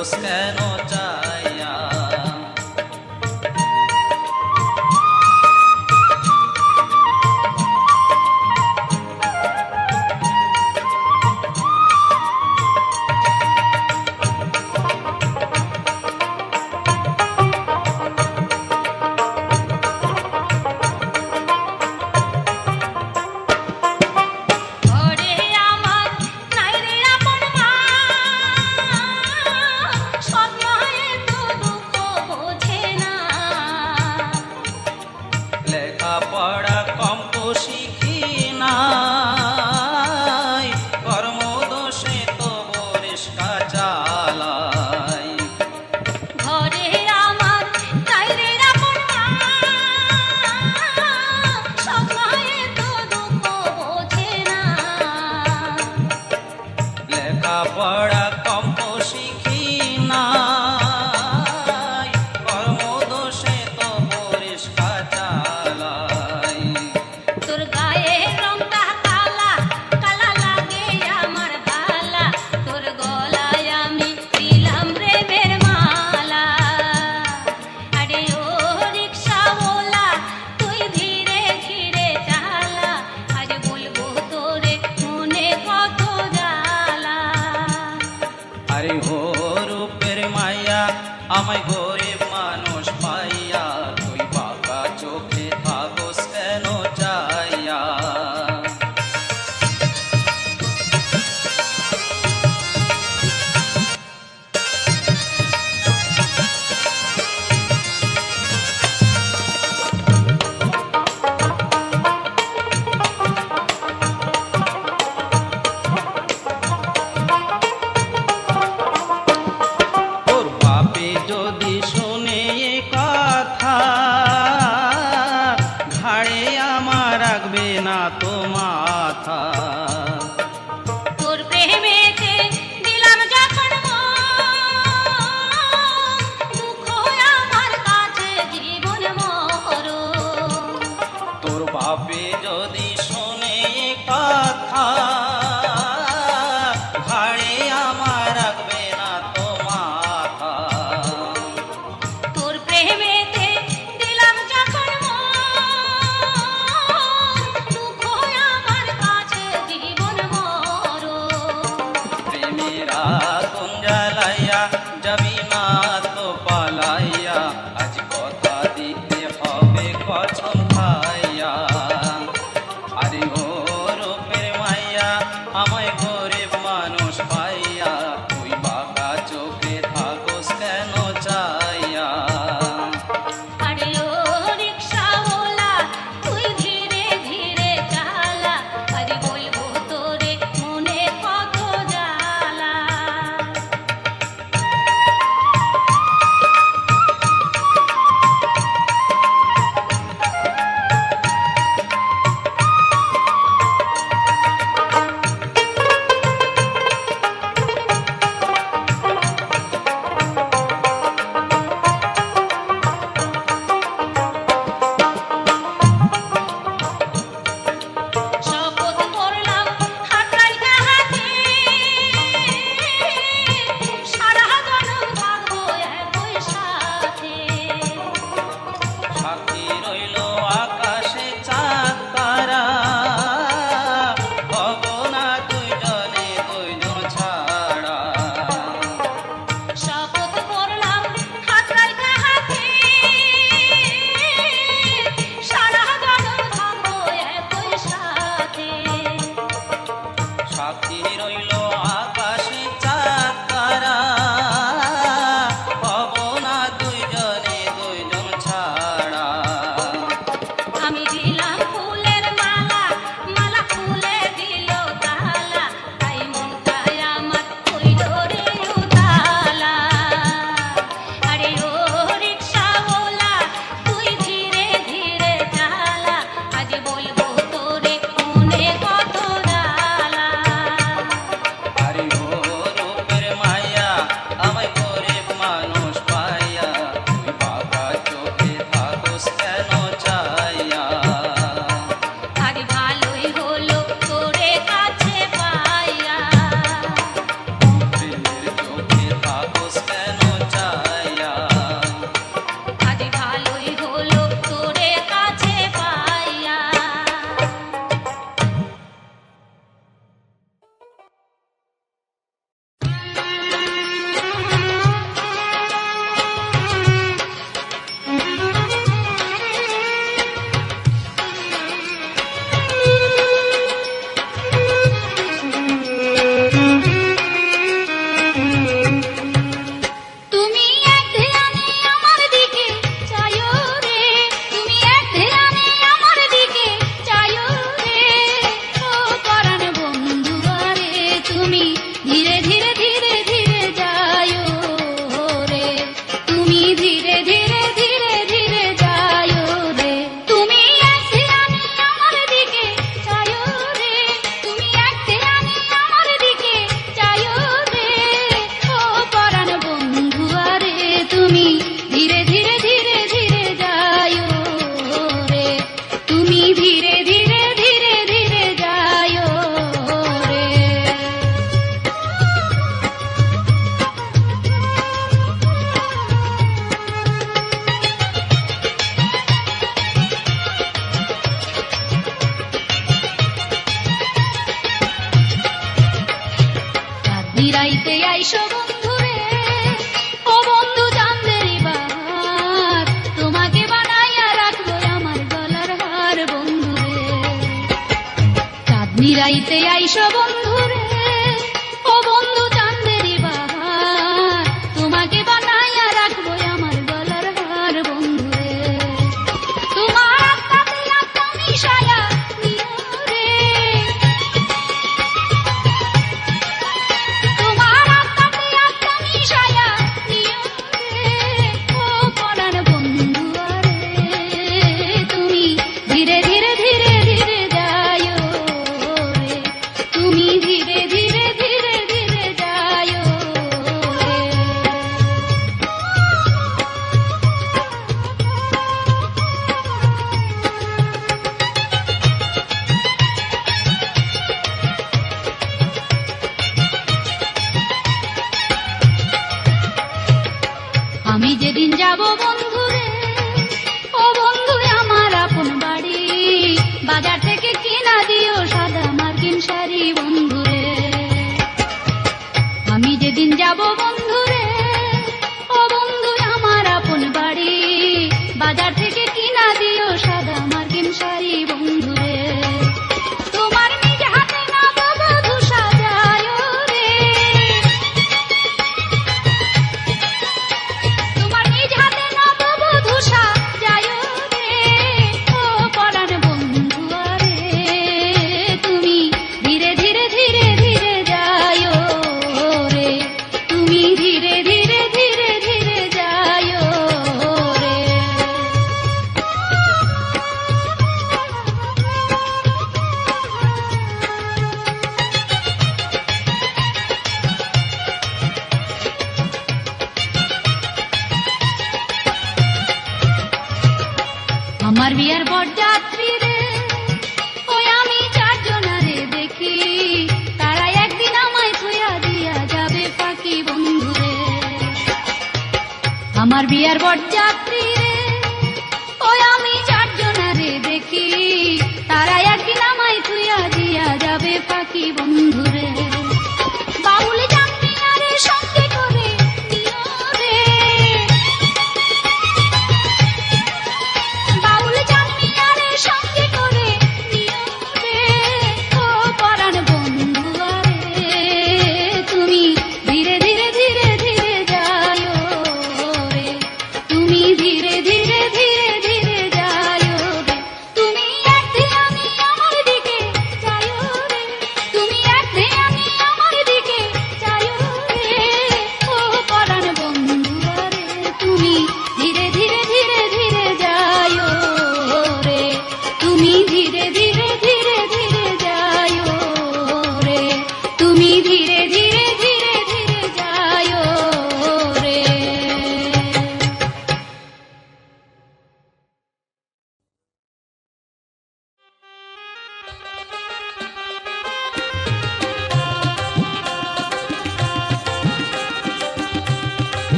Deus quer nós. राजा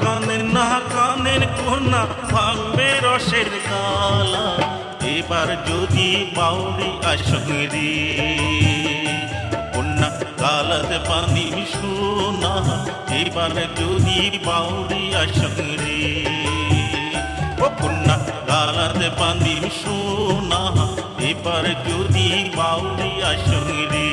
কান্দেন নাহা কান্দেন কন্যা ভাঙবে রসের গালা। এবার যদি বাউরি আসঙ্গে কন্যা গালাতে পানি সোনা এবার যদি বাউরি আসঙ্গে ও কন্যা গালাতে পানি সোনা এবার যদি বাউরি আসরে